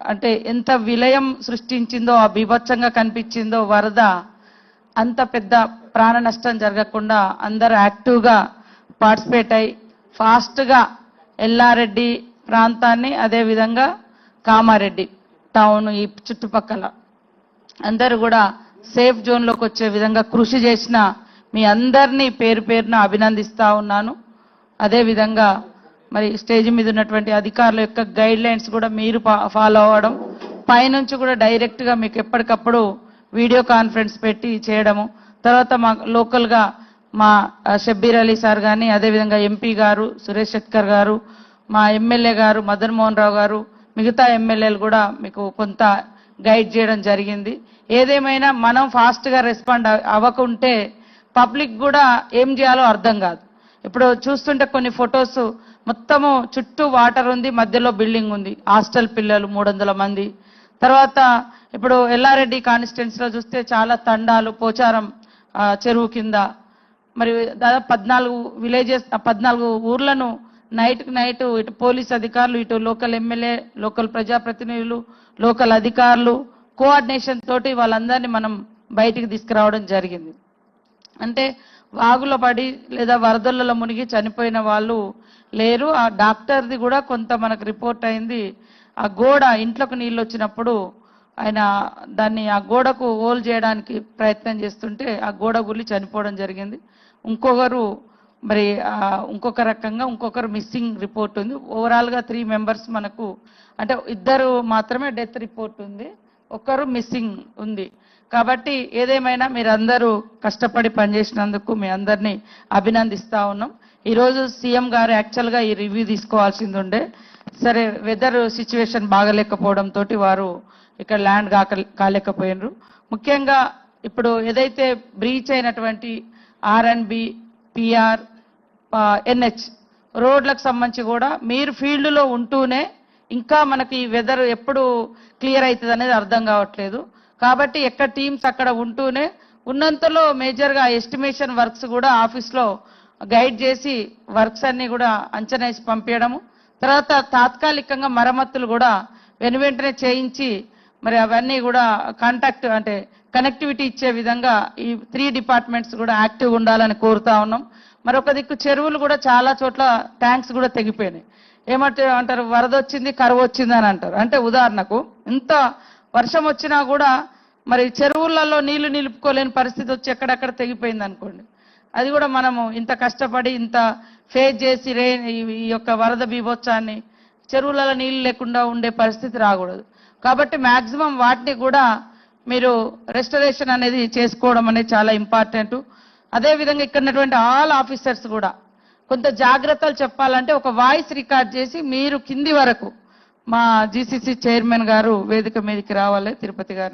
అంటే ఎంత విలయం సృష్టించిందో ఆ బీభత్సంగా కనిపించిందో వరద అంత పెద్ద ప్రాణ నష్టం జరగకుండా అందరూ యాక్టివ్గా పార్టిసిపేట్ అయి ఫాస్ట్గా ఎల్లారెడ్డి ప్రాంతాన్ని అదేవిధంగా కామారెడ్డి టౌన్ ఈ చుట్టుపక్కల. అందరూ కూడా సేఫ్ జోన్లోకి వచ్చే విధంగా కృషి చేసిన మీ అందరినీ పేరు పేరున అభినందిస్తా ఉన్నాను. అదేవిధంగా మరి స్టేజ్ మీద ఉన్నటువంటి అధికారుల యొక్క గైడ్ లైన్స్ కూడా మీరు ఫాలో అవ్వడం పైనుంచి కూడా డైరెక్ట్గా మీకు ఎప్పటికప్పుడు వీడియో కాన్ఫరెన్స్ పెట్టి చేయడము తర్వాత మా లోకల్గా మా షబ్బీర్ అలీ సార్ కానీ అదేవిధంగా ఎంపీ గారు సురేష్ శెట్కర్ గారు మా ఎమ్మెల్యే గారు మదన్ మోహన్ రావు గారు మిగతా ఎమ్మెల్యేలు కూడా మీకు కొంత గైడ్ చేయడం జరిగింది. ఏదేమైనా మనం ఫాస్ట్గా రెస్పాండ్ అవ్వకుంటే పబ్లిక్ కూడా ఏం చేయాలో అర్థం కాదు. ఇప్పుడు చూస్తుంటే కొన్ని ఫొటోస్ మొత్తము చుట్టూ వాటర్ ఉంది మధ్యలో బిల్డింగ్ ఉంది. హాస్టల్ పిల్లలు మూడు మంది. తర్వాత ఇప్పుడు ఎల్లారెడ్డి కాన్స్టిట్యున్సీలో చూస్తే చాలా తండాలు పోచారం చెరువు కింద. మరి దాదాపు పద్నాలుగు విలేజెస్ పద్నాలుగు ఊర్లను నైట్కి నైట్ ఇటు పోలీస్ అధికారులు ఇటు లోకల్ ఎమ్మెల్యే లోకల్ ప్రజాప్రతినిధులు లోకల్ అధికారులు కోఆర్డినేషన్ తోటి వాళ్ళందరినీ మనం బయటికి తీసుకురావడం జరిగింది. అంటే వాగులో పడి లేదా వరదలలో మునిగి చనిపోయిన వాళ్ళు లేరు. ఆ డాక్టర్ది కూడా కొంత మనకు రిపోర్ట్ అయింది. ఆ గోడ ఇంట్లోకి నీళ్ళు వచ్చినప్పుడు ఆయన దాన్ని ఆ గోడకు హోల్ చేయడానికి ప్రయత్నం చేస్తుంటే ఆ గోడ గుళ్ళి చనిపోవడం జరిగింది. ఇంకొకరు మరి ఇంకొక రకంగా ఇంకొకరు మిస్సింగ్ రిపోర్ట్ ఉంది. ఓవరాల్గా త్రీ మెంబర్స్ మనకు అంటే ఇద్దరు మాత్రమే డెత్ రిపోర్ట్ ఉంది. ఒకరు మిస్సింగ్ ఉంది. కాబట్టి ఏదేమైనా మీరందరూ కష్టపడి పనిచేసినందుకు మీ అందరినీ అభినందిస్తా ఉన్నాం. ఈరోజు సీఎం గారు యాక్చువల్గా ఈ రివ్యూ తీసుకోవాల్సింది ఉండే సరే వెదర్ సిచ్యువేషన్ బాగలేకపోవడంతో వారు ఇక్కడ ల్యాండ్ కాక కాలేకపోయినరు. ముఖ్యంగా ఇప్పుడు ఏదైతే బ్రీచ్ అయినటువంటి R and B PR NH రోడ్లకు సంబంధించి కూడా మీరు ఫీల్డ్లో ఉంటూనే ఇంకా మనకి వెదర్ ఎప్పుడు క్లియర్ అవుతుంది అనేది అర్థం కావట్లేదు. కాబట్టి ఎక్కడ టీమ్స్ అక్కడ ఉంటూనే ఉన్నంతలో మేజర్గా ఎస్టిమేషన్ వర్క్స్ కూడా ఆఫీస్లో గైడ్ చేసి వర్క్స్ అన్ని కూడా అంచనా వేసి పంపించడము. తర్వాత తాత్కాలికంగా మరమ్మతులు కూడా వెను వెంటనే చేయించి మరి అవన్నీ కూడా కాంటాక్ట్ అంటే కనెక్టివిటీ ఇచ్చే విధంగా ఈ త్రీ డిపార్ట్మెంట్స్ కూడా యాక్టివ్ ఉండాలని కోరుతా ఉన్నాం. మరొక దిక్కు చెరువులు కూడా చాలా చోట్ల ట్యాంక్స్ కూడా తెగిపోయినాయి. ఏమంటే అంటారు వరద వచ్చింది కరువు వచ్చింది అని అంటారు. అంటే ఉదాహరణకు ఇంత వర్షం వచ్చినా కూడా మరి చెరువులలో నీళ్ళు నిలుపుకోలేని పరిస్థితి వచ్చి ఎక్కడెక్కడ తెగిపోయింది అనుకోండి. అది కూడా మనము ఇంత కష్టపడి ఇంత ఫేస్ చేసి రే ఈ- యొక్క వరద బీభోత్సాన్ని చెరువులలో నీళ్ళు లేకుండా ఉండే పరిస్థితి రాకూడదు. కాబట్టి మ్యాక్సిమం వాటిని కూడా మీరు రెస్టరేషన్ అనేది చేసుకోవడం అనేది చాలా ఇంపార్టెంట్. అదేవిధంగా ఇక్కడ ఉన్నటువంటి ఆల్ ఆఫీసర్స్ కూడా కొంత జాగ్రత్తలు చెప్పాలంటే ఒక వాయిస్ రికార్డ్ చేసి మీరు కింది వరకు మా జీసీసీ చైర్మన్ గారు వేదిక మీదకి రావాలి తిరుపతి గారు.